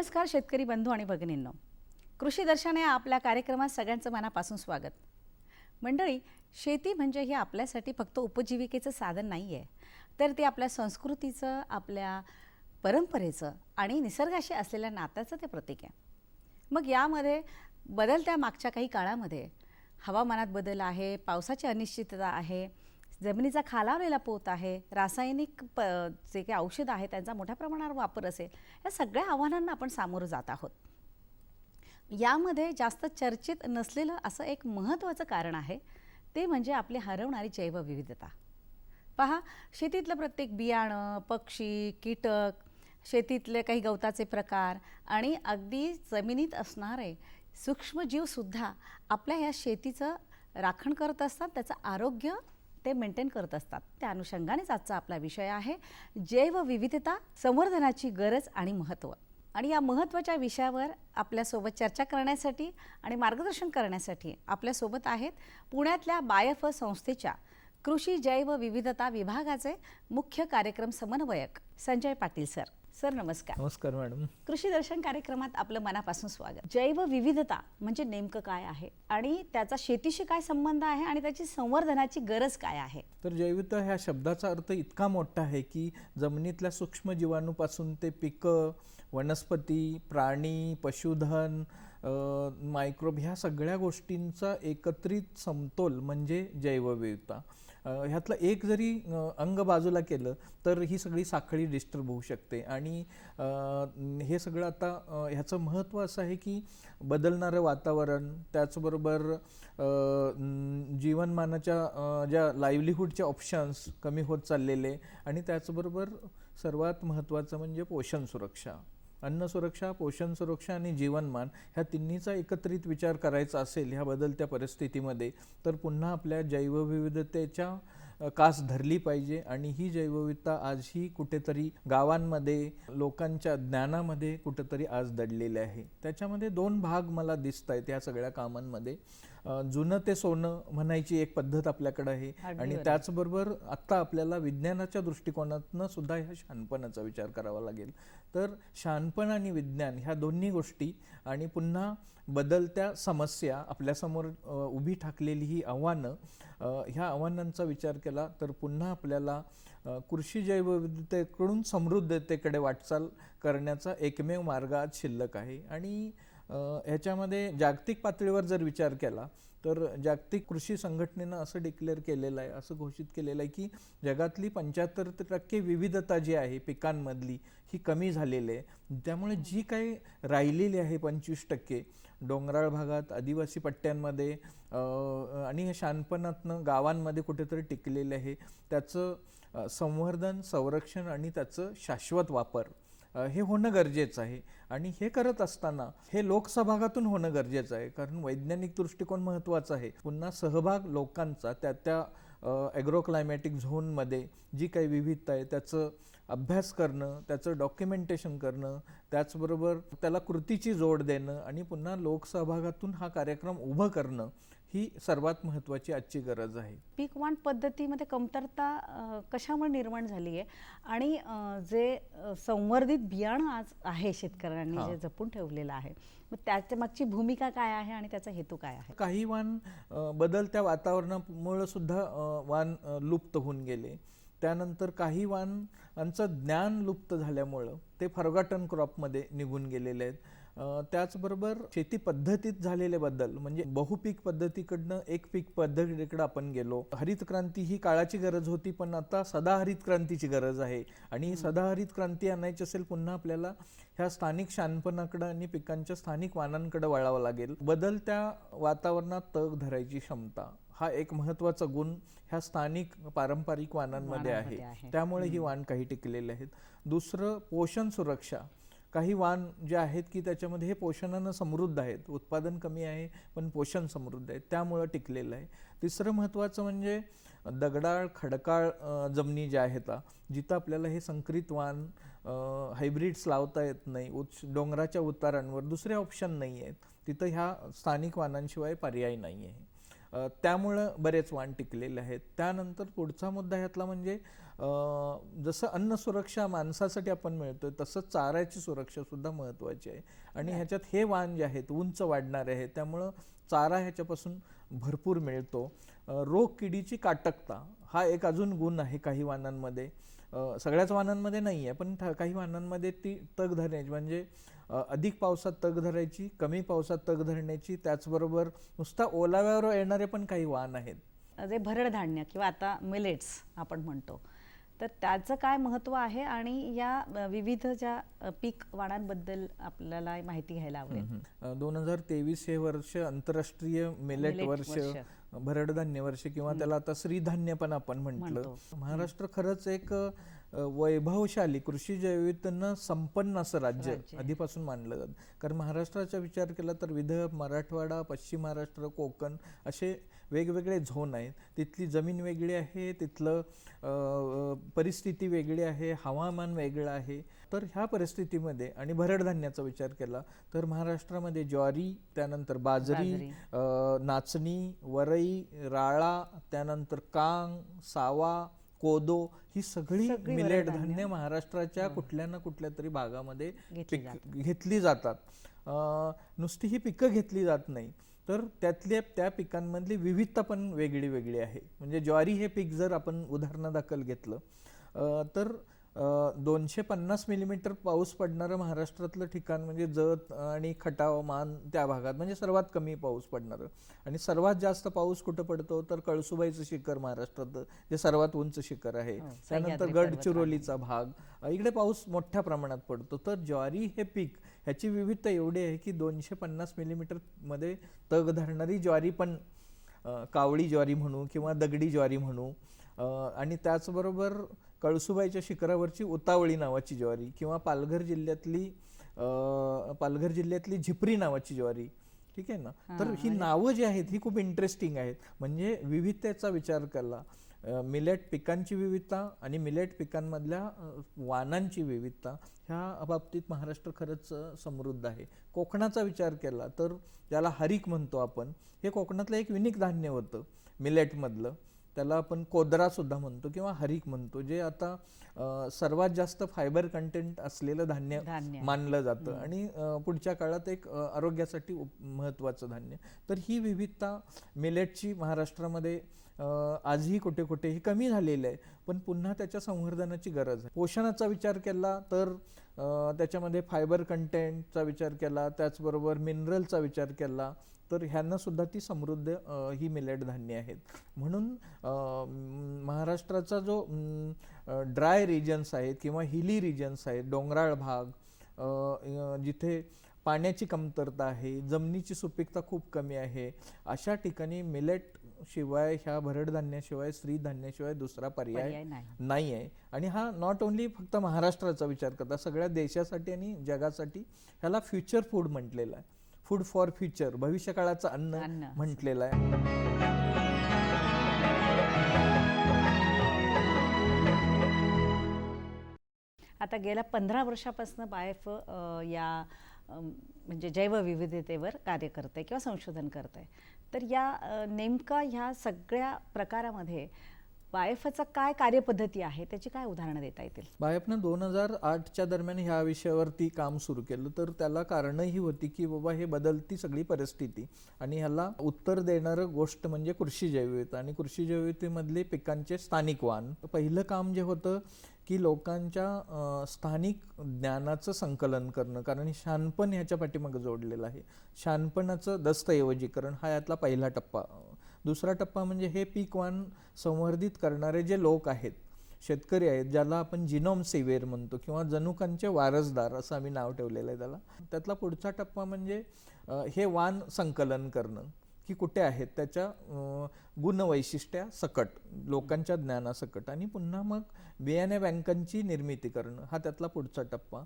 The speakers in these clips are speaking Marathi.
नमस्कार शेतकरी बंधू आणि भगिनींनो. कृषी दर्शन या आपल्या कार्यक्रमात सगळ्यांचं मनापासून स्वागत. मंडळी शेती म्हणजे हे आपल्यासाठी फक्त उपजीविकेचं साधन नाही आहे तर ते आपल्या संस्कृतीचं आपल्या परंपरेचं आणि निसर्गाशी असलेल्या नात्याचं ते प्रतीक आहे. मग यामध्ये बदलत्या मागच्या काही काळामध्ये हवामानात बदल आहे पावसाची अनिश्चितता आहे जमिनीचा खालावलेला पोत आहे रासायनिक प जे काही औषधं आहे त्यांचा मोठ्या प्रमाणावर वापर असेल या सगळ्या आव्हानांना आपण सामोरं जात आहोत. यामध्ये जास्त चर्चेत नसलेलं असं एक महत्त्वाचं कारण आहे ते म्हणजे आपली हरवणारी जैवविविधता. पहा शेतीतलं प्रत्येक बियाणं पक्षी कीटक शेतीतले काही गवताचे प्रकार आणि अगदी जमिनीत असणारे सूक्ष्मजीवसुद्धा आपल्या या शेतीचं राखण करत असतात त्याचं आरोग्य ते मेंटेन करत असतात. त्या अनुषंगानेच आजचा आपला विषय आहे जैवविविधता संवर्धनाची गरज आणि महत्त्व आणि या महत्त्वाच्या विषयावर आपल्यासोबत चर्चा करण्यासाठी आणि मार्गदर्शन करण्यासाठी आपल्यासोबत आहेत पुण्यातल्या बायफ संस्थेच्या कृषी जैवविविधता विभागाचे मुख्य कार्यक्रम समन्वयक संजय पाटील सर. सर नमस्कार. नमस्कार मॅडम. कृषी दर्शन कार्यक्रमात आपलं मनापासून स्वागत. जैव विविधता म्हणजे नेमकं काय आहे? आणि त्याचा शेतीशी काय संबंध आहे? आणि त्याची संवर्धनाची गरज काय आहे? तर जैविकता ह्या शब्दाचा अर्थ इतका मोठा आहे की जमिनीतल्या सूक्ष्म जीवाणूपासून ते पिकं वनस्पती प्राणी पशुधन मायक्रोब ह्या सगळ्या गोष्टींचा एकत्रित समतोल म्हणजे जैवविविधता. ह्यातलं एक जरी अंग बाजूला केलं तर ही सगळी साखळी डिस्टर्ब होऊ शकते. आणि हे सगळं आता ह्याचं महत्त्व असं आहे की बदलणारं वातावरण त्याचबरोबर जीवनमानाच्या ज्या लाईव्हलीहूडच्या ऑप्शन्स कमी होत चाललेले आणि त्याचबरोबर सर्वात महत्त्वाचं म्हणजे पोषण सुरक्षा. अन्न सुरक्षा पोषण सुरक्षा आणि जीवनमान ह्या तिन्हीचा एकत्रित विचार करायचा असेल ह्या बदलत्या परिस्थितीमध्ये तर पुन्हा आपल्या जैवविविधतेच्या कास धरली पाहिजे आणि ही जैवविविधता आजही कुठेतरी गावांमध्ये लोकांच्या ज्ञानामध्ये कुठेतरी आज दडलेली आहे. त्याच्यामध्ये दोन भाग मला दिसत आहेत या सगळ्या कामांमध्ये. जुनं ते सोनं म्हणायची एक पद्धत आपल्याकडे आहे. आणि बरोबर. त्याचबरोबर आत्ता आपल्याला विज्ञानाच्या दृष्टिकोनातनं सुद्धा ह्या शहाणपणाचा विचार करावा लागेल. तर शहाणपण आणि विज्ञान ह्या दोन्ही गोष्टी आणि पुन्हा बदलत्या समस्या आपल्यासमोर उभी ठाकलेली ही आव्हानं ह्या आव्हानांचा विचार केला तर पुन्हा आपल्याला कृषी जैवविविधतेकडून समृद्धतेकडे वाटचाल करण्याचा एकमेव मार्ग आज शिल्लक आहे. आणि ह्याच्यामध्ये जागतिक पातळीवर जर विचार केला तर जागतिक कृषी संघटनेनं असं डिक्लेअर केलेलं आहे असं घोषित केलेलं आहे की जगातली पंच्याहत्तर टक्के विविधता जी आहे पिकांमधली ही कमी झालेली आहे. त्यामुळे जी काही राहिलेली आहे पंचवीस टक्के डोंगराळ भागात आदिवासी पट्ट्यांमध्ये आणि हे शानपणातनं गावांमध्ये कुठेतरी टिकलेले आहे. त्याचं संवर्धन संरक्षण आणि त्याचं शाश्वत वापर हे होणं गरजेचं आहे. आणि हे करत असताना हे लोकसहभागातून होणं गरजेचं आहे. कारण वैज्ञानिक दृष्टिकोन महत्त्वाचा आहे. पुन्हा सहभाग लोकांचा त्या त्या ॲग्रो क्लायमॅटिक झोनमध्ये जी काही विविधता आहे त्याचं अभ्यास करणं त्याचं डॉक्युमेंटेशन करणं त्याचबरोबर त्याला कृतीची जोड देणं आणि पुन्हा लोकसहभागातून हा कार्यक्रम उभं करणं ही सर्वात महत्त्वाची आजची गरज आहे. पीक वाण पद्धतीमध्ये कमतरता कशामुळे निर्माण झाली आहे? आणि जे संवर्धित बियाणं आज आहे शेतकऱ्यांनी. जे जपून ठेवलेलं आहे मग त्याच्या मागची भूमिका काय आहे आणि त्याचा हेतू काय आहे? काही वाण बदलत्या वातावरणामुळे सुद्धा वाण लुप्त होऊन गेले. त्यानंतर काही वाणांचं ज्ञान लुप्त झाल्यामुळं ते फॉरगॉटन क्रॉपमध्ये निघून गेलेले आहेत. त्याचबरोबर शेती पद्धतीत झालेले बदल म्हणजे बहुपीक पद्धतीकडनं एक पीक पद्धतीकडे आपण गेलो. हरित क्रांती ही काळाची गरज होती पण आता सदाहरित क्रांतीची गरज आहे. आणि सदाहरित क्रांती आणायची असेल पुन्हा आपल्याला ह्या स्थानिक शानपणाकडं आणि पिकांच्या स्थानिक वाणांकडे वळावं लागेल. बदलत्या वातावरणात तग धरायची क्षमता हा एक महत्त्वाचा गुण ह्या स्थानिक पारंपरिक वाणांमध्ये आहे. त्यामुळे ही वाण काही टिकलेले आहेत. दुसरं पोषण सुरक्षा. काही वाण जे आहेत की त्याच्यामध्ये हे पोषणानं समृद्ध आहेत. उत्पादन कमी आहे पण पोषण समृद्ध आहे. त्यामुळं टिकलेलं आहे. तिसरं महत्त्वाचं म्हणजे दगडाळ खडकाळ जमिनी ज्या आहेत जिथं आपल्याला हे संकरित वाण हायब्रिड्स लावता येत नाही उच्च डोंगराच्या उतारांवर दुसरे ऑप्शन नाही आहेत. तिथं ह्या स्थानिक वाणांशिवाय पर्याय नाही आहे. त्यामुळं बरेच वाण टिकलेले आहेत. त्यानंतर पुढचा मुद्दा ह्यातला म्हणजे जसं अन्न सुरक्षा माणसासाठी आपण मिळतोय तसंच चाऱ्याची सुरक्षा सुद्धा महत्त्वाची आहे. आणि ह्याच्यात हे वाण जे आहेत उंच वाढणारे आहेत त्यामुळं चारा ह्याच्यापासून भरपूर मिळतो. रोग किडीची काटकता हा एक अजून गुण आहे काही वाणांमध्ये. सगळ्याच वाणांमध्ये नाही आहे पण काही वाणांमध्ये ती तग धरण्याची म्हणजे अधिक पावसात तग धरायची कमी पावसात तग धरण्याची त्याचबरोबर नुसता ओलाव्यावर येणारे पण काही वाण आहेत. जे भरड धान्य किंवा आता मिलेट्स आपण म्हणतो. तर त्याचं काय महत्त्व आहे आणि या विविध ज्या पीक वाणांबद्दल आपल्याला माहिती घ्यायला आवडेल. दोन हजार तेवीस हे वर्ष आंतरराष्ट्रीय मिलेट वर्ष. भरडधान्य वर्ष किंवा त्याला आता श्रीधान्य पण आपण म्हटलं. महाराष्ट्र खरंच एक वैभवशाली कृषी जैविकतेनं संपन्न असं राज्य. आधीपासून मानलं जातं. कारण महाराष्ट्राचा विचार केला तर विदर्भ मराठवाडा पश्चिम महाराष्ट्र कोकण असे वेगवेगळे झोन आहेत. तिथली जमीन वेगळी आहे तिथलं परिस्थिती वेगळी आहे हवामान वेगळं आहे. तर ह्या परिस्थितीमध्ये आणि भरडधान्याचा विचार केला तर महाराष्ट्रामध्ये ज्वारी त्यानंतर बाजरी नाचणी वरई राळा त्यानंतर कांग सावा कोदो ही सगळी मिलेट. धान्य महाराष्ट्राच्या कुठल्या ना कुठल्या तरी भागामध्ये घेतली जातात. नुसती ही पिकं घेतली जात नाही. तर त्यातल्या त्या पिकांमधली विविधता पण वेगळी वेगळी आहे. म्हणजे ज्वारी हे पीक जर आपण उदाहरणादाखल घेतलं तर दोनशे पन्नास मिलीमीटर पाऊस पडणारं महाराष्ट्रातलं ठिकाण म्हणजे जत आणि खटाव मान त्या भागात म्हणजे सर्वात कमी पाऊस पडणारं. आणि सर्वात जास्त पाऊस कुठं पडतो? तर कळसुबाईचं शिखर महाराष्ट्रात जे सर्वात उंच शिखर आहे. हो, त्यानंतर. गडचिरोलीचा भाग. इकडे पाऊस मोठ्या प्रमाणात पडतो. तर ज्वारी हे पीक ह्याची विविधता एवढी आहे की दोनशे पन्नास मिलीमीटरमध्ये तग धरणारी ज्वारी पण कावळी ज्वारी म्हणू किंवा दगडी ज्वारी म्हणू. आणि त्याचबरोबर कळसुबाईच्या शिखरावरची उतावळी नावाची ज्वारी किंवा पालघर जिल्ह्यातली पालघर जिल्ह्यातली झिपरी नावाची ज्वारी ठीक आहे ना? तर हां, ही नावं जी आहेत ही खूप इंटरेस्टिंग आहेत. म्हणजे विविधतेचा विचार केला. मिलेट पिकांची विविधता आणि मिलेट पिकांमधल्या अ, वाणांची विविधता ह्या बाबतीत महाराष्ट्र खरंच समृद्ध आहे. कोकणाचा विचार केला तर ज्याला हरिक म्हणतो आपण हे कोकणातलं एक युनिक धान्य होतं मिलेटमधलं त्याला आपण कोदरा सुद्धा म्हणतो किंवा हरिक म्हणतो जे आता सर्वात जास्त फायबर कंटेंट असलेलं धान्य. मानलं जातं. आणि पुढच्या काळात एक आरोग्यासाठी महत्त्वाचं धान्य. तर ही विविधता मिलेटची महाराष्ट्रामध्ये आजही कुठे कुठे ही कमी झालेली आहे. पण पुन्हा त्याच्या संवर्धनाची गरज आहे. पोषणाचा विचार केला तर त्याच्यामध्ये फायबर कंटेंटचा विचार केला त्याचबरोबर मिनरलचा विचार केला तर ह्यांना सुद्धा ती समृद्ध ही मिलेट धान्य आहेत. म्हणून महाराष्ट्राचा जो ड्राय रिजन्स आहेत किंवा हिली रिजन्स आहेत डोंगराळ भाग जिथे पाण्याची कमतरता आहे जमिनीची सुपीकता खूप कमी आहे अशा ठिकाणी मिलेट शिवाय ह्या भरडधान्याशिवाय श्रीधान्याशिवाय दुसरा पर्याय नाही. आहे आणि हा नॉट ओन्ली फक्त महाराष्ट्राचा विचार करता सगळ्या देशासाठी आणि जगासाठी ह्याला फ्युचर फूड म्हटलेलं आहे. फूड फॉर फ्युचर भविष्यकाळाचं अन्न. म्हटलेलं आहे आता गेल्या पंधरा वर्षापासून बायफ या म्हणजे जैवविविधतेवर कार्य करते किंवा संशोधन करते तर या नेमका ह्या सगळ्या प्रकारामध्ये बायफचं काय कार्यपद्धती आहे? त्याची काय उदाहरणं देता येतील? बायफनं दोन हजार आठच्या दरम्यान ह्या विषयावरती काम सुरू केलं तर त्याला कारणं ही होती की बाबा हे बदलती सगळी परिस्थिती आणि ह्याला उत्तर देणारं गोष्ट म्हणजे कृषी जैविकता आणि कृषी जैविकतेमधले पिकांचे स्थानिक वाण. पहिलं काम जे होतं की लोकांच्या स्थानिक ज्ञानाचं संकलन करणं कारण हे शानपण ह्याच्या पाठीमागे जोडलेलं आहे. शानपणाचं दस्तऐवजीकरण हा यातला पहिला टप्पा दुसरा टप्पा म्हणजे हे पीक वाण संवर्धित करणारे जे लोक आहेत शेतकरी आहेत ज्याला आपण जिनोम सेवेर म्हणतो किंवा जनुकांचे वारसदार असं आम्ही नाव ठेवलेलं आहे त्याला. त्यातला पुढचा टप्पा म्हणजे हे वाण संकलन करणं की कुठे आहेत त्याच्या गुणवैशिष्ट्या सकट लोकांच्या ज्ञानासकट आणि पुन्हा मग बियाणे बँकांची निर्मिती करणं हा त्यातला पुढचा टप्पा.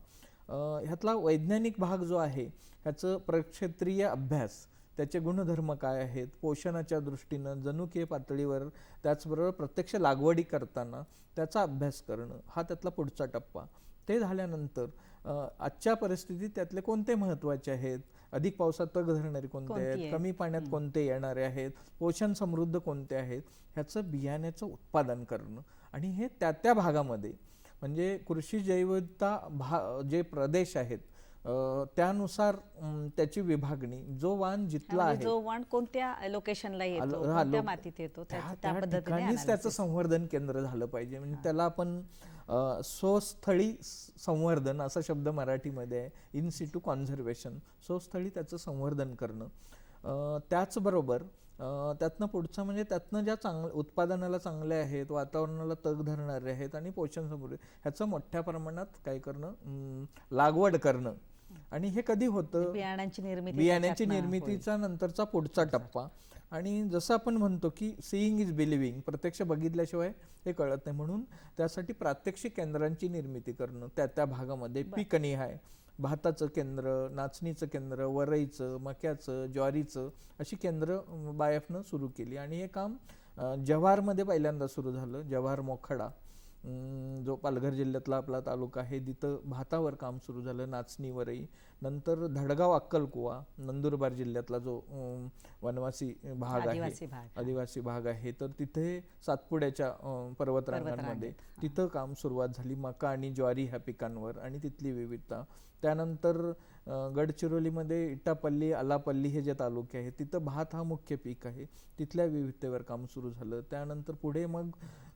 ह्यातला वैज्ञानिक भाग जो आहे ह्याचं प्रक्षेत्रीय अभ्यास त्याचे गुणधर्म काय आहेत? पोषणाच्या दृष्टीनं जनुकीय पातळीवर त्याचबरोबर प्रत्यक्ष लागवडी करताना त्याचा अभ्यास करणं हा त्यातला पुढचा टप्पा. ते झाल्यानंतर आजच्या परिस्थितीत त्यातले कोणते महत्त्वाचे आहेत? अधिक पावसात तग धरणारे कोणते आहेत? कमी पाण्यात कोणते येणारे आहेत? पोषण समृद्ध कोणते आहेत? ह्याचं बियाण्याचं उत्पादन करणं. आणि हे त्या त्या भागामध्ये म्हणजे कृषी जैवविविधता भा जे प्रदेश आहेत त्यानुसार त्याची विभागणी जो वाण म्हणजे आहे जो वाण कोणत्या लोकेशनला येतो कोणत्या मातीत येतो त्या त्याचं ठिकाणीच. संवर्धन केंद्र झालं पाहिजे. म्हणजे त्याला आपण स्वस्थळी संवर्धन असा शब्द मराठीमध्ये आहे इन सिटू कॉन्झर्वेशन स्वस्थळी त्याचं संवर्धन करणं. त्याचबरोबर त्यातनं पुढचं म्हणजे त्यातनं ज्या चांगल्या उत्पादनाला चांगले आहेत वातावरणाला तग धरणारे आहेत आणि पोषण समृद्ध ह्याचं मोठ्या प्रमाणात काय करणं? लागवड करणं. आणि हे कधी होतं? निर्मिती बियाण्याची होईल. निर्मितीचा नंतरचा पुढचा टप्पा. आणि जसं आपण म्हणतो की सीईंग इज बिलिव्हिंग प्रत्यक्ष बघितल्याशिवाय हे कळत नाही. म्हणून त्यासाठी प्रात्यक्षिक केंद्रांची निर्मिती करणं त्या त्या भागामध्ये पीक निहाय भाताचं केंद्र नाचणीचं केंद्र वरईचं मक्याचं ज्वारीचं अशी केंद्र बायफनं सुरू केली. आणि हे काम जव्हारमध्ये पहिल्यांदा सुरू झालं जव्हार मोखाडा. जो पालघर जिल्ह्यातला आपला तालुका आहे. तिथं भातावर काम सुरू झालं नाचणी वरई नंतर धडगाव अक्कलकुवा नंदुरबार जिल्ह्यातला जो वनवासी भाग आहे. आदिवासी भाग आहे. तर तिथे सातपुड्याच्या पर्वतरांगांमध्ये तिथं काम सुरुवात झाली मका आणि ज्वारी ह्या पिकांवर आणि तिथली विविधता. त्यानंतर गडचिरोलीमध्ये इटापल्ली आलापल्ली हे जे तालुके आहेत तिथं भात हा मुख्य पीक आहे. तिथल्या विविधतेवर काम सुरू झालं. त्यानंतर पुढे मग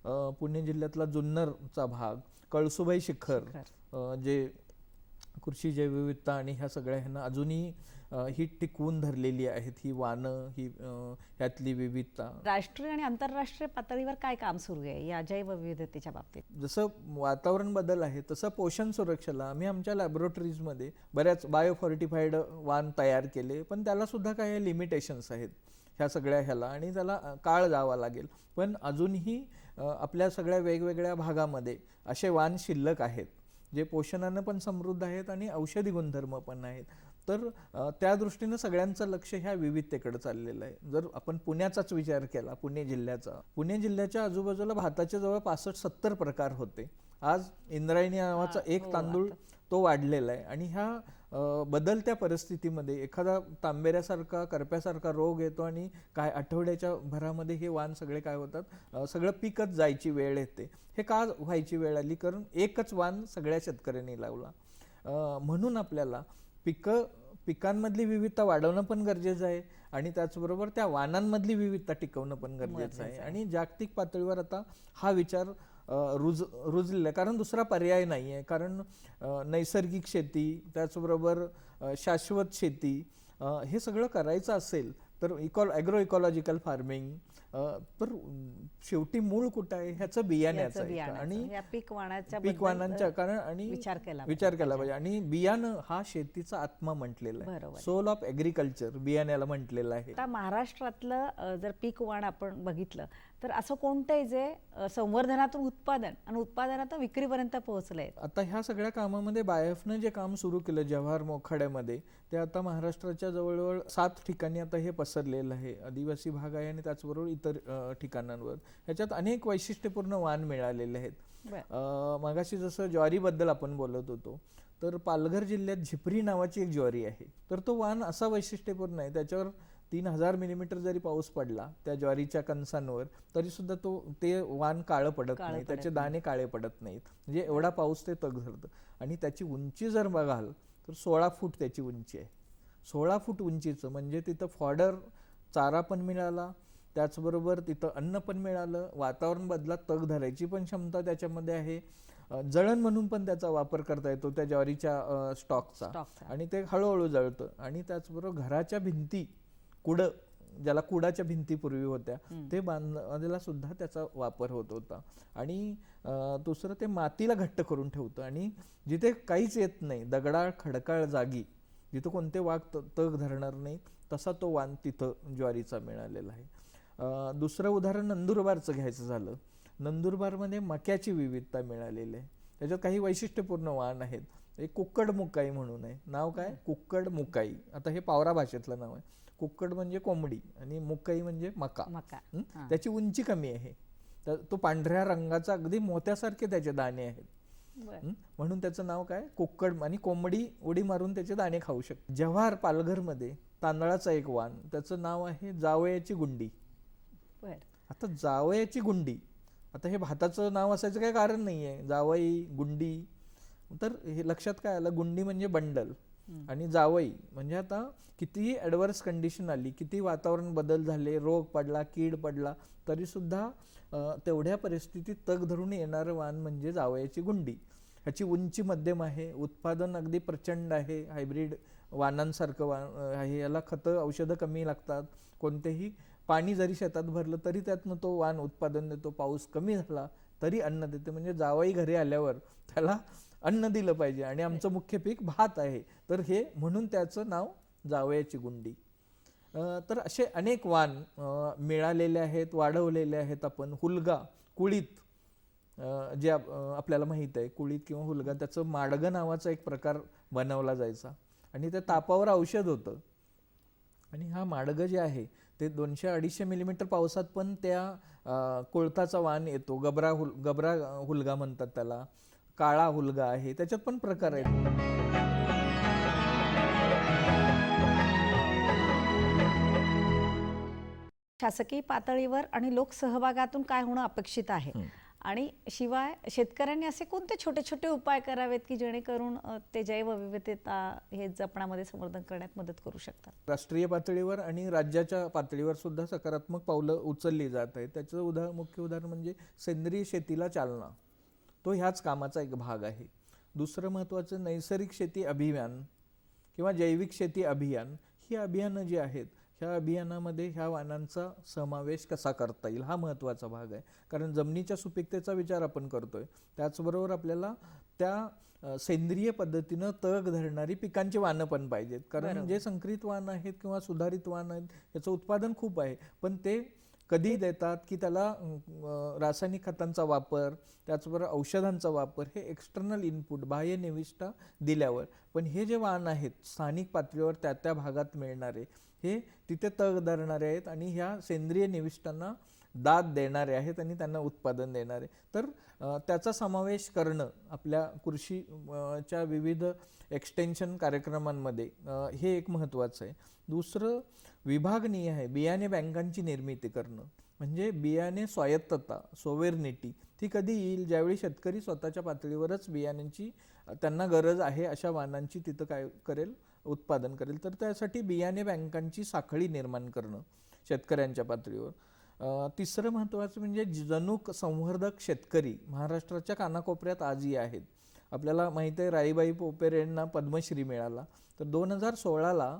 पुणे जिल्ह्यातला जुन्नरचा भाग कळसुबाई शिखर जे कृषी जैवविविधता आणि ह्या सगळ्या ह्यांना अजूनही ही टिकवून धरलेली आहेत ही वानं ही ह्यातली विविधता. राष्ट्रीय आणि आंतरराष्ट्रीय पातळीवर काय काम सुरू आहे या जैवविविधतेच्या बाबतीत? जसं वातावरण बदल आहे तसं पोषण सुरक्षेला आम्ही आमच्या लॅबोरेटरीजमध्ये बऱ्याच बायोफॉर्टिफाईड वाण तयार केले पण त्याला सुद्धा काही लिमिटेशन्स आहेत ह्या सगळ्या ह्याला आणि त्याला काळ जावा लागेल. पण अजूनही आपल्या सगळ्या वेगवेगळ्या भागामध्ये असे वाण शिल्लक आहेत जे पोषणानं पण समृद्ध आहेत आणि औषधी गुणधर्म पण आहेत. तर त्या दृष्टीनं सगळ्यांचं लक्ष ह्या विविधतेकडे चाललेलं आहे. जर आपण पुण्याचाच विचार केला पुणे जिल्ह्याचा. पुणे जिल्ह्याच्या आजूबाजूला भाताचे जवळ पासष्ट सत्तर प्रकार होते. आज इंद्रायणी नावाचा एक हो, तांदूळ तो वाढलेला आहे आणि ह्या बदलत्या परिस्थितीमध्ये एखादा तांबेऱ्यासारखा करप्यासारखा रोग येतो आणि काय आठवड्याच्या भरामध्ये हे वाण सगळे काय होतात? सगळं पिकच जायची वेळ येते. हे का व्हायची वेळ आली? कारण एकच वाण सगळ्या शेतकऱ्यांनी लावला. म्हणून आपल्याला पिकं पिकांमधली विविधता वाढवणं पण गरजेचं आहे आणि त्याचबरोबर त्या वाणांमधली विविधता टिकवणं पण गरजेचं आहे. आणि जागतिक पातळीवर आता हा विचार रुज रुजलेला कारण दुसरा पर्याय नाही आहे. कारण नैसर्गिक शेती त्याचबरोबर शाश्वत शेती हे सगळं करायचं असेल तर इकॉल ॲग्रो इकॉलॉजिकल फार्मिंग तर शेवटी मूळ कुठं आहे? ह्याचं बियाण्याचं आहे. आणि पीक वाणाच्या पीक वाणांच्या कारण आणि विचार केला विचार केला पाहिजे. आणि बियाणं हा शेतीचा आत्मा म्हटलेला आहे. सोल ऑफ ॲग्रिकल्चर बियाण्याला म्हटलेलं आहे. आता महाराष्ट्रातलं जर पीक वाण आपण बघितलं तर असं कोणतं आहे जे संवर्धनातून उत्पादन आणि उत्पादनातून विक्रीपर्यंत पोहोचलंय? आता ह्या सगळ्या कामामध्ये बायफनं जे काम सुरू केलं जव्हार मोखाड्यामध्ये ते आता महाराष्ट्राच्या जवळजवळ सात ठिकाणी आता हे पसरलेलं आहे. आदिवासी भाग आहे आणि त्याचबरोबर इतर ठिकाणांवर. ह्याच्यात अनेक वैशिष्ट्यपूर्ण वाण मिळालेले आहेत. मगाशी जसं ज्वारीबद्दल आपण बोलत होतो तर पालघर जिल्ह्यात झिपरी नावाची एक ज्वारी आहे. तर तो वाण असा वैशिष्ट्यपूर्ण आहे त्याच्यावर तीन हजार मिलीमीटर जरी पाऊस पडला त्या ज्वारीच्या कणसांवर तरी सुद्धा तो ते वाण काळं पडत नाही. त्याचे दाणे काळे पडत नाहीत. म्हणजे एवढा पाऊस ते तग धरतं. आणि त्याची उंची जर बघाल तर सोळा फूट त्याची उंची आहे. सोळा फूट उंचीचं म्हणजे तिथं फॉडर चारा पण मिळाला त्याचबरोबर तिथं अन्न पण मिळालं वातावरण बदलात तग धरायची पण क्षमता त्याच्यामध्ये आहे. जळण म्हणून पण त्याचा वापर करता येतो त्या ज्वारीच्या स्टॉकचा. आणि ते हळूहळू जळतं. आणि त्याचबरोबर घराच्या भिंती कुड ज्याला कुडाच्या भिंती पूर्वी होत्या ते बांधायला सुद्धा त्याचा वापर होत होता. आणि दुसरं ते मातीला घट्ट करून ठेवतं. आणि जिथे काहीच येत नाही दगडाळ खडकाळ जागी जिथं कोणते वाघ तग धरणार नाही तसा तो वाण तिथं ज्वारीचा मिळालेला आहे. दुसरं उदाहरण नंदुरबारचं घ्यायचं झालं. नंदुरबारमध्ये मक्याची विविधता मिळालेली आहे. त्याच्यात काही वैशिष्ट्यपूर्ण वाण आहेत. एक कुक्कड मुकाई म्हणून आहे. नाव काय? कुक्कड मुकाई. आता हे पावरा भाषेतलं नाव आहे. कुक्कड म्हणजे कोंबडी आणि मुकाई म्हणजे मका. मका. त्याची उंची कमी आहे. तर तो पांढऱ्या रंगाचा अगदी मोत्यासारखे त्याचे दाणे आहेत? म्हणून त्याचं नाव काय? कुक्कड आणि कोंबडी उडी मारून त्याचे दाणे खाऊ शकते. जव्हार पालघरमध्ये तांदळाचा एक वाण त्याचं नाव आहे जावयाची गुंडी. आता जावयाची गुंडी आता हे भाताचं नाव असायचं काही कारण नाही आहे जावई गुंडी. तर हे लक्षात काय आलं? गुंडी म्हणजे बंडल. आणि जावई म्हणजे आता कितीही ॲडव्हर्स कंडिशन आली किती वातावरण बदल झाले रोग पडला कीड पडला तरी सुद्धा तेवढ्या परिस्थितीत तग धरून येणारं वाण म्हणजे जावयाची गुंडी. ह्याची उंची मध्यम आहे उत्पादन अगदी प्रचंड आहे हायब्रिड वाणांसारखं वाण आहे याला खतं औषधं कमी लागतात. कोणतेही पाणी जरी शेतात भरलं तरी त्यातनं तो वाण उत्पादन देतो पाऊस कमी झाला तरी अन्न देते. म्हणजे जावई घरी आल्यावर त्याला अन्न दिलं पाहिजे आणि आमचं मुख्य पीक भात आहे. तर हे म्हणून त्याचं नाव जावयाची गुंडी. तर असे अनेक वाण मिळालेले आहेत वाढवलेले आहेत आपण. हुलगा कुळीत जे आपल्याला माहीत आहे कुळीत किंवा हुलगा त्याचं माडगं नावाचा एक प्रकार बनवला जायचा. आणि त्या तापावर औषध होतं. आणि हा माडगं जे आहे ते दोनशे अडीचशे मिलीमीटर पावसात पण त्या अं, कोळताचा वाण येतो. गबरा हुल गबरा हुलगा म्हणतात त्याला. काळा हुलगा आहे. त्याच्यात पण प्रकार आहेत. शासकीय पातळीवर आणि लोकसहभागातून काय होणं अपेक्षित आहे? आणि शिवाय शेतकऱ्यांनी असे कोणते छोटे छोटे उपाय करावेत की जेणेकरून ते जैवविविधता हे जपण्यामध्ये संवर्धन करण्यात मदत करू शकतात? राष्ट्रीय पातळीवर आणि राज्याच्या पातळीवर सुद्धा सकारात्मक पावलं उचलली जात आहेत. त्याचं उदाहरण मुख्य उदाहरण म्हणजे सेंद्रिय शेतीला चालना. तो ह्याच कामाचा एक भाग आहे. दुसरं महत्त्वाचं नैसर्गिक शेती अभियान किंवा जैविक शेती अभियान ही अभियानं जी आहेत ह्या अभियानामध्ये ह्या वाहनांचा समावेश कसा करता येईल हा महत्त्वाचा भाग आहे. कारण जमिनीच्या सुपीकतेचा विचार आपण करतोय त्याचबरोबर आपल्याला त्या सेंद्रिय पद्धतीनं तग धरणारी पिकांची वाहनं पण पाहिजेत. कारण जे संकरित वाहन आहेत किंवा सुधारित वाहन आहेत याचं उत्पादन खूप आहे पण ते कधी देतात की त्याला रासायनिक खतांचा वापर त्याचबरोबर औषधांचा वापर हे एक्सटर्नल इनपुट बाह्य निविष्ठा दिल्यावर. पण हे जे वाहन आहेत स्थानिक पातळीवर त्या त्या भागात मिळणारे हे तिथे तग धरणारे आहेत आणि ह्या सेंद्रिय निविष्ठांना दाद देणारे आहेत आणि त्यांना उत्पादन देणारे. तर त्याचा समावेश करणं आपल्या कृषी च्या विविध एक्सटेन्शन कार्यक्रमांमध्ये हे एक महत्त्वाचं आहे. दुसरं विभागनीय आहे बियाणे बँकांची निर्मिती करणं. म्हणजे बियाणे स्वायत्तता सोवेरनिटी ती कधी येईल? ज्यावेळी शेतकरी स्वतःच्या पातळीवरच बियाण्यांची त्यांना गरज आहे अशा वाहनांची तिथं काय करेल? उत्पादन करेल. तर त्यासाठी बियाणे बँकांची साखळी निर्माण करणं शेतकऱ्यांच्या पातळीवर. तिसरं महत्त्वाचं म्हणजे जनुक संवर्धक शेतकरी महाराष्ट्राच्या कानाकोपऱ्यात आजही आहेत. आपल्याला माहिती आहे राईबाई पोपेरेंना पद्मश्री मिळाला. तर दोन हजार सोळाला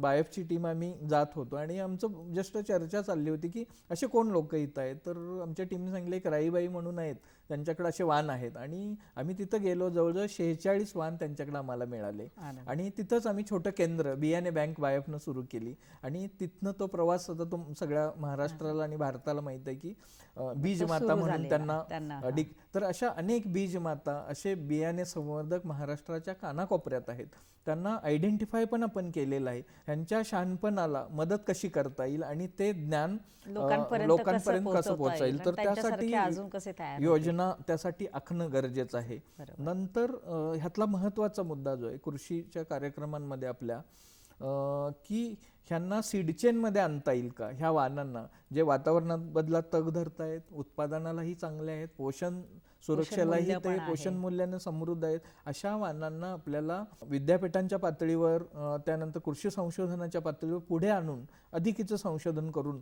बायफची टीम आम्ही जात होतो आणि आमचं जस्ट चर्चा चालली होती की असे कोण लोक इथं आहेत? तर आमच्या टीमने सांगितले एक राईबाई म्हणून आहेत त्यांच्याकडे असे वाहन आहेत. आणि आम्ही तिथं गेलो जवळजवळ शेहेचाळीस वाहन त्यांच्याकडे आम्हाला मिळाले. आणि तिथंच आम्ही छोटं केंद्र बियाणे बँक बायफनं सुरू केली. आणि तिथनं तो प्रवास आता तो सगळ्या महाराष्ट्राला आणि भारताला माहीत आहे की बीज माता म्हणून त्यांना तर अशा अनेक बीज माता असे बियाणे संवर्धक महाराष्ट्राच्या कानाकोपऱ्यात आहेत. त्यांना आयडेंटिफाय पण आपण केलेलं आहे. त्यांच्या शहाणपणाला मदत कशी करता येईल आणि ते ज्ञान लोकांपर्यंत कसं पोहोचता येईल? तर त्यासाठी अजून कसे तयार होतील? योजना त्यासाठी आखणं गरजेचं आहे. नंतर ह्यातला महत्त्वाचा मुद्दा जो आहे कृषीच्या कार्यक्रमांमध्ये आपल्या अं, की ह्यांना सीडचेनमध्ये आणता येईल का? ह्या वाहनांना. जे वातावरणात बदलात तग धरतायत उत्पादनालाही चांगले आहेत पोषण सुरक्षेलाही ते. पोषण मूल्याने समृद्ध आहेत अशा वाहनांना आपल्याला विद्यापीठांच्या पातळीवर त्यानंतर कृषी संशोधनाच्या पातळीवर पुढे आणून अधिकीचं संशोधन करून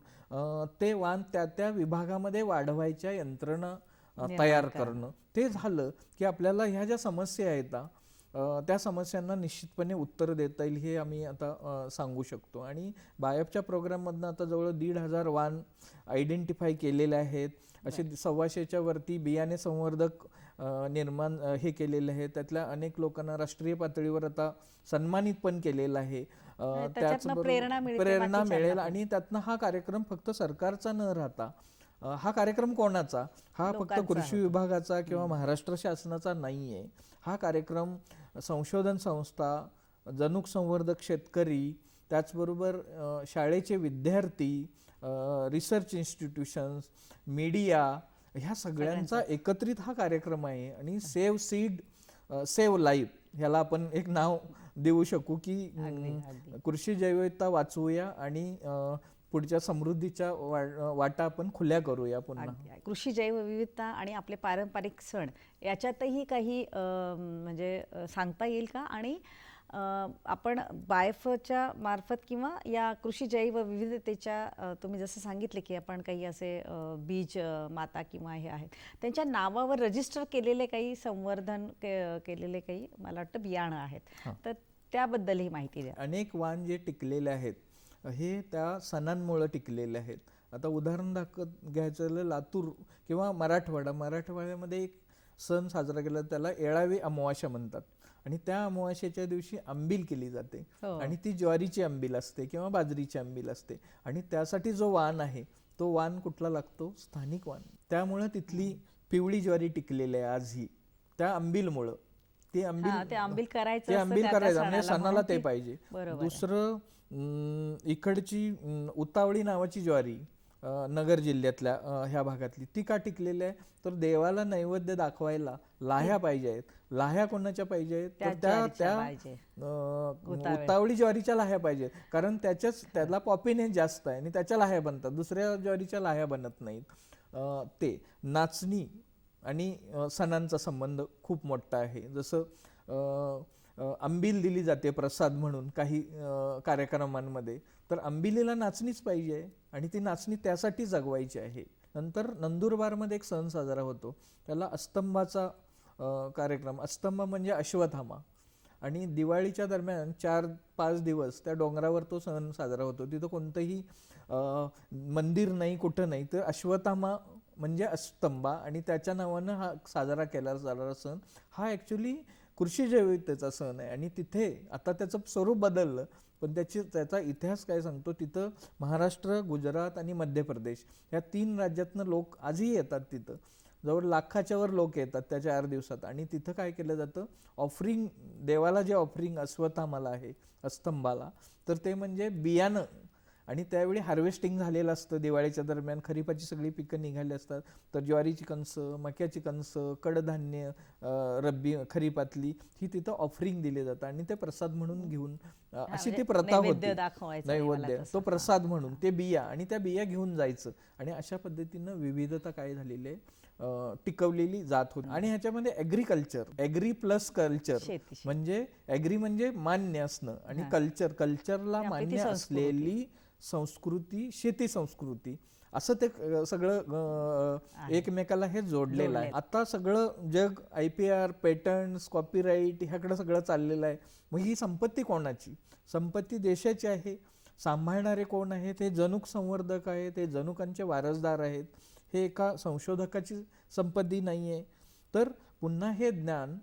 ते वाहन त्या त्या विभागामध्ये वाढवायच्या यंत्रणा तयार करणं. ते झालं की आपल्याला ह्या ज्या समस्या आहेत त्या समस्यांना निश्चितपणे उत्तर देता येईल हे आम्ही आता सांगू शकतो. आणि बायपच्या प्रोग्राममधनं आता जवळ दीड हजार वाण आयडेंटिफाय केलेले आहेत. असे सव्वाशेच्या वरती बियाणे संवर्धक निर्माण हे केलेले आहे त्यातल्या अनेक लोकांना राष्ट्रीय पातळीवर आता सन्मानित पण केलेलं आहे. त्याचबरोबर प्रेरणा मिळेल. आणि त्यातनं हा कार्यक्रम फक्त सरकारचा न राहता हा कार्यक्रम कोणाचा? हा फक्त कृषी विभागाचा किंवा महाराष्ट्र शासनाचा नाही आहे हा कार्यक्रम संशोधन संस्था जनुक संवर्धक शेतकरी त्याचबरोबर शाळेचे विद्यार्थी रिसर्च इन्स्टिट्यूशन्स मीडिया ह्या सगळ्यांचा एकत्रित हा कार्यक्रम आहे आणि सेव्ह सीड सेव्ह लाईफ ह्याला आपण एक नाव देऊ शकू की. कृषी जैविकता वाचवूया आणि पुढच्या समृद्धीच्या वाटा आपण खुल्या करूया पुन्हा. कृषी जैवविविधता आणि आपले पारंपरिक सण याच्यातही काही म्हणजे सांगता येईल का? आणि आपण बायफच्या मार्फत किंवा या कृषी जैवविविधतेच्या तुम्ही जसं सांगितले की आपण काही असे बीज माता किंवा हे आहेत. त्यांच्या नावावर रजिस्टर केलेले काही संवर्धन के- केलेले काही मला वाटतं बियाणं आहेत. तर त्याबद्दलही माहिती द्या. अनेक वाण जे टिकलेले आहेत हे त्या सणांमुळे टिकलेले आहेत. आता उदाहरण दाखवत घ्यायचं झालं लातूर किंवा मराठवाडा. मराठवाड्यामध्ये एक सण साजरा केला त्याला येळावी अमावास्या म्हणतात. आणि त्या अमावास्येच्या दिवशी आंबील केली जाते. हो. आणि ती ज्वारीची आंबील असते किंवा बाजरीची आंबील असते. आणि त्यासाठी जो वाण आहे तो वाण कुठला लागतो? स्थानिक वाण. त्यामुळं तिथली पिवळी ज्वारी टिकलेली आहे आजही. त्या आंबीलमुळं. ती हा, आंबील ते आंबील करायचं आंबील करायचं. म्हणजे सणाला ते पाहिजे. दुसरं इकडची उतावळी नावाची ज्वारी नगर जिल्ह्यातल्या ह्या भागातली ती का टिकलेली आहे? तर देवाला नैवेद्य दाखवायला लाह्या पाहिजे आहेत. लाह्या कोणाच्या पाहिजे आहेत? त्या तर त्या त्या उतावळी. ज्वारीच्या लाह्या पाहिजेत कारण त्याच्याच त्याला पॉपिनेस जास्त आहे आणि त्याच्या लाह्या बनतात. दुसऱ्या ज्वारीच्या लाह्या बनत नाहीत. ते नाचणी आणि सणांचा संबंध खूप मोठा आहे. जसं आंबील दिली जाते प्रसाद म्हणून काही कार्यक्रमांमध्ये. तर आंबिलीला नाचणीच पाहिजे आणि ती नाचणी त्यासाठी जगवायची आहे. नंतर नंदुरबारमध्ये एक सण साजरा होतो. त्याला अस्तंभाचा कार्यक्रम अस्तंभ म्हणजे अश्वथामा आणि दिवाळीच्या दरम्यान चार पाच दिवस त्या डोंगरावर तो सण साजरा होतो. तिथं कोणतंही मंदिर नाही कुठं नाही तर अश्वथामा म्हणजे अस्तंभा आणि त्याच्या नावानं हा साजरा केला जाणारा सण. हा ॲक्च्युली कृषी जैविकतेचा सण आहे आणि तिथे आता त्याचं स्वरूप बदललं पण त्याची त्याचा इतिहास काय सांगतो तिथं महाराष्ट्र गुजरात आणि मध्य प्रदेश या तीन राज्यातनं लोक आजही येतात तिथं. जवळ लाखाच्या वर लोक येतात त्या चार दिवसात आणि तिथं काय केलं जातं ऑफरिंग देवाला जे ऑफरिंग अस्वथामाला आहे अस्तंभाला तर ते म्हणजे बियाणं. आणि त्यावेळी हार्वेस्टिंग झालेलं असतं दिवाळीच्या दरम्यान. खरीपाची सगळी पिकं निघाली असतात. तर ज्वारीची कणसं मक्याची कणसं कडधान्य रब्बी खरीपातली ही तिथं ऑफरिंग दिली जातं आणि ते प्रसाद म्हणून घेऊन अशी ती म्हणजे प्रथा होती. नैवेद्य. तो प्रसाद म्हणून ते बिया. आणि त्या बिया घेऊन जायचं. आणि अशा पद्धतीनं विविधता काय झालेली आहे? टिकवलेली जात होती. आणि ह्याच्यामध्ये ॲग्रिकल्चर ॲग्री प्लस कल्चर. म्हणजे ॲग्री म्हणजे मान्य असणं. आणि. कल्चर कल्चरला मान्य. असलेली संस्कृती शेती संस्कृती. असं ते सगळं. एकमेकाला हे जोडलेलं आहे. आता सगळं जग I P R patents copyright ह्याकडे सगळं चाललेलं आहे. मग ही संपत्ती कोणाची? संपत्ती देशाची आहे. सांभाळणारे कोण आहेत? हे जनुक संवर्धक आहेत. हे जनुकांचे वारसदार आहेत. हे एका संशोधकाची संपत्ती नाही आहे तर पुन्हा हे ज्ञान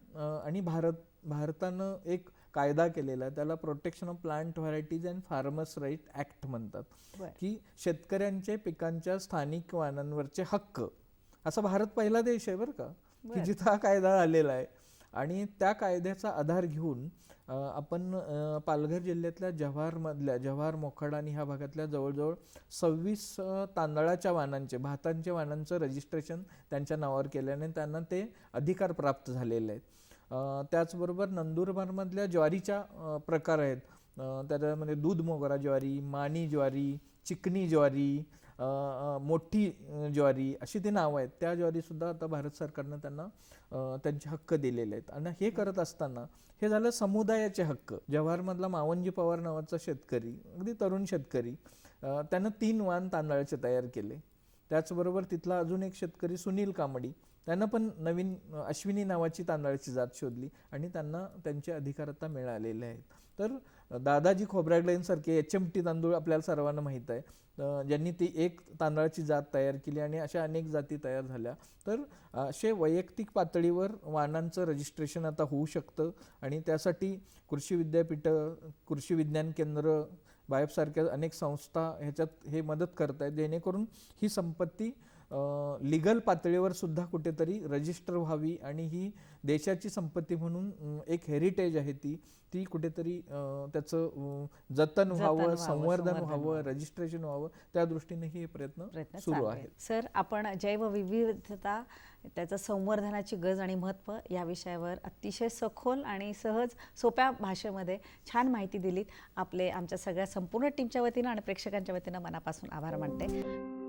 आणि भारत भारतानं एक कायदा केलेला आहे त्याला protection of plant varieties and farmers right act म्हणतात. की शेतकऱ्यांचे पिकांच्या स्थानिक वाहनांवरचे हक्क असा भारत पहिला देश आहे बरं का की. जिथं हा कायदा आलेला आहे आणि त्या कायद्याचा आधार घेऊन आपण पालघर जिल्ह्यातल्या जव्हारमधल्या जव्हार मोखाडा आणि ह्या भागातल्या जवळजवळ सव्वीस तांदळाच्या वाहनांचे भातांच्या वाहनांचं रजिस्ट्रेशन त्यांच्या नावावर केल्याने त्यांना ते अधिकार प्राप्त झालेले आहेत त्याचबरोबर नंदुरबारमधल्या ज्वारीच्या प्रकार आहेत. त्याच्यामध्ये दूध मोगरा ज्वारी माणी ज्वारी चिकनी ज्वारी मोठी ज्वारी अशी ती नावं आहेत. त्या ज्वारीसुद्धा आता भारत सरकारनं त्यांना त्यांचे हक्क दिलेले आहेत. आणि हे करत असताना हे झालं समुदायाचे हक्क. जव्हारमधला मावनजी पवार नावाचा शेतकरी अगदी तरुण शेतकरी त्यानं तीन वाण तांदळाचे तयार केले. त्याचबरोबर तिथला अजून एक शेतकरी सुनील कांबडी त्यांना पण नवीन अश्विनी नावाची तांदळाची जात शोधली आणि त्यांना त्यांचे अधिकार आता मिळालेले आहेत तर दादाजी खोब्रागडेंसारखे एच एम टी तांदूळ आपल्याला सर्वांना माहीत आहे. ज्यांनी ती एक तांदळाची जात तयार केली आणि अशा अनेक जाती तयार झाल्या. तर असे वैयक्तिक पातळीवर वाहनांचं रजिस्ट्रेशन आता होऊ शकतं आणि त्यासाठी कृषी विद्यापीठं कृषी विज्ञान केंद्र बायफसारख्या अनेक संस्था ह्याच्यात हे मदत करत आहेत जेणेकरून ही संपत्ती लिगल पातळीवर सुद्धा कुठेतरी रजिस्टर व्हावी आणि ही देशाची संपत्ती म्हणून एक हेरिटेज आहे ती ती कुठेतरी त्याचं जतन व्हावं संवर्धन व्हावं. रजिस्ट्रेशन व्हावं त्या दृष्टीने हे प्रयत्न सुरू आहेत. सर आपण जैवविविधता त्याचं संवर्धनाची गरज आणि महत्त्व या विषयावर अतिशय सखोल आणि सहज सोप्या भाषेमध्ये छान माहिती दिलीत. आपले आमच्या सगळ्या संपूर्ण टीमच्या वतीनं आणि प्रेक्षकांच्या वतीनं मनापासून आभार मानते.